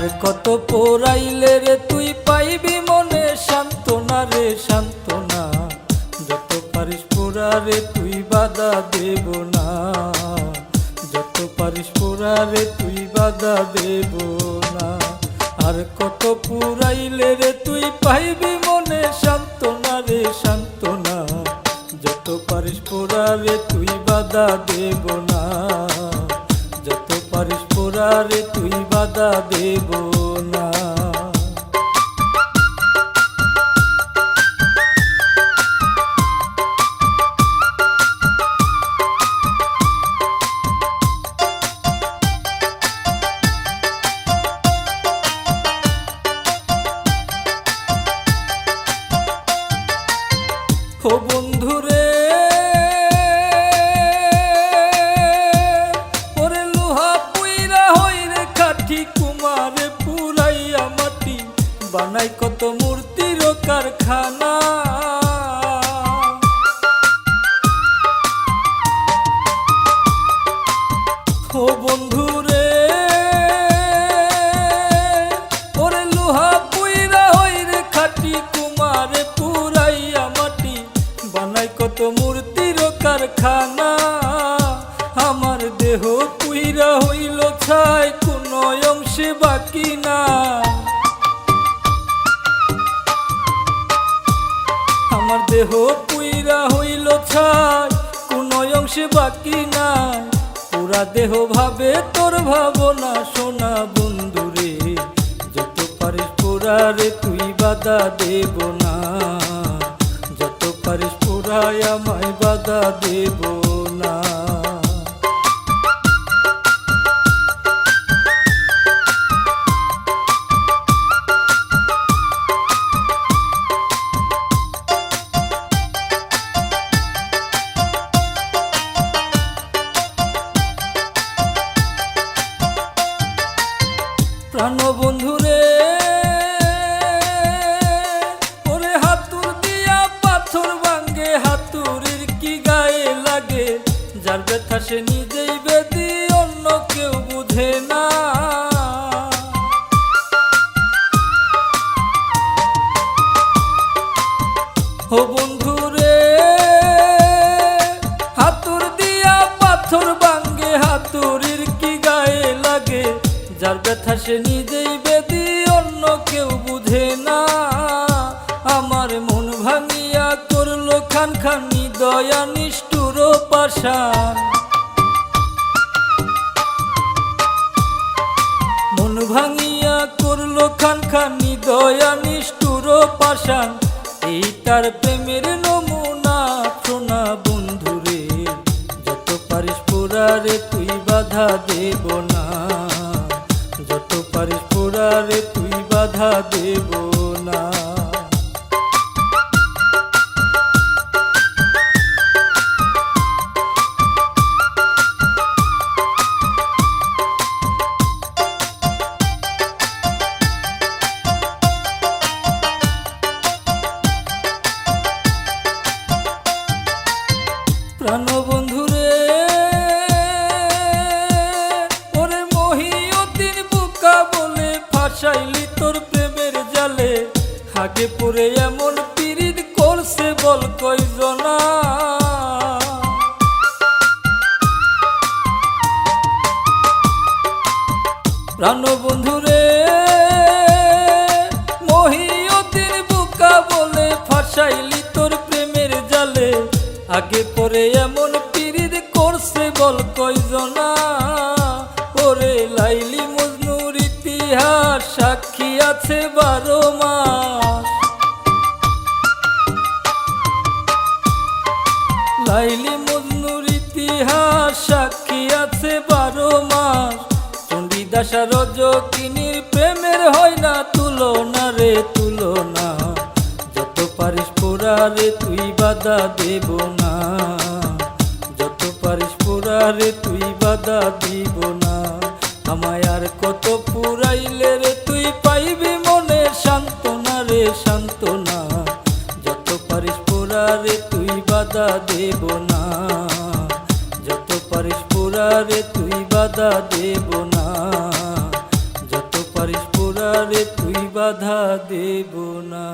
আর কত পোড়াইলে রে তুই পাইবি মনে সান্ত্বনা রে, সান্ত্বনা। যত পারিস পোড়া রে তুই বাধা দেব না। যত পারিস পোড়া রে তুই বাধা দেব না। আর কত পুরাইলে রে তুই পাইবি মনে সান্ত্বনা রে, সান্ত্বনা। যত পারিস পোড়া রে তুই বাধা দেব না। যত পারিস পোড়া রে তুই বাধা দেব না। ও বন্ধুরে বানাই কত মূর্তির কারখানা। ও বন্ধুরে, ওরে লোহা পুইরা হইরে খাটি কুমারে পুরাইয়া মাটি। বানাই কত মূর্তির কারখানা, আমার দেহ পুইরা হইল ছাই, কোন অংশে বাকি না দেহ পুইরা হইল ছাই, কোন অংশে বাকি নাই। পুরা দেহ ভাবে তোর ভাবনা সোনা বন্ধুরে, যত পারিস পুরা রে তুই বাধা দেব না। যত পারিস পুরায় আমায় বাধা দেব না। প্রাণ বন্ধুরে, ওরে হাতুর দিয়া পাথর ভাঙ্গে হাতুরের কি গায়ে লাগে? যার ব্যথা সে নিজেই যার ব্যথা সে নিজেই বেদি অন্য কেউ বুঝে না। আমার মন ভাঙিয়া করল খান খানি দয়া নিষ্ঠুর পাশান মন ভাঙিয়া করল খান খানি দয়া নিষ্ঠুর পাশান এই তার প্রেমের নমুনা শোনা বন্ধুরে, যত পারিস পোড়ারে তুই বাধা দেব না। পারিস পোড়ারে তুই বাধা দেব ফাঁসাইলি তোর প্রেমের জালে হাগে পরে এমন পিরিত করছে বল কয়জনা। প্রাণ বন্ধুরে মহিয়তির বুকা বলে ফাঁসাইলি তোর প্রেমের জালে, আগে পরে এমন আছে বারো মাস। লাইলি মজনুর ইতিহাস সাক্ষী আছে বারো মাস। চণ্ডীদাসা রজকিনীর প্রেমের হয় না তুলনা রে, তুলনা। যত পারিস পোড়া রে, তুই বাধা দেব না। যত পারিস পোড়া রে, তুই বাধা দিব না। আমায় আর কত পুরাইলে বাধা দেব না। যত পারিস পুরারে তুই বাধা দেব না। যত পারিস পুরারে তুই বাধা দেব না।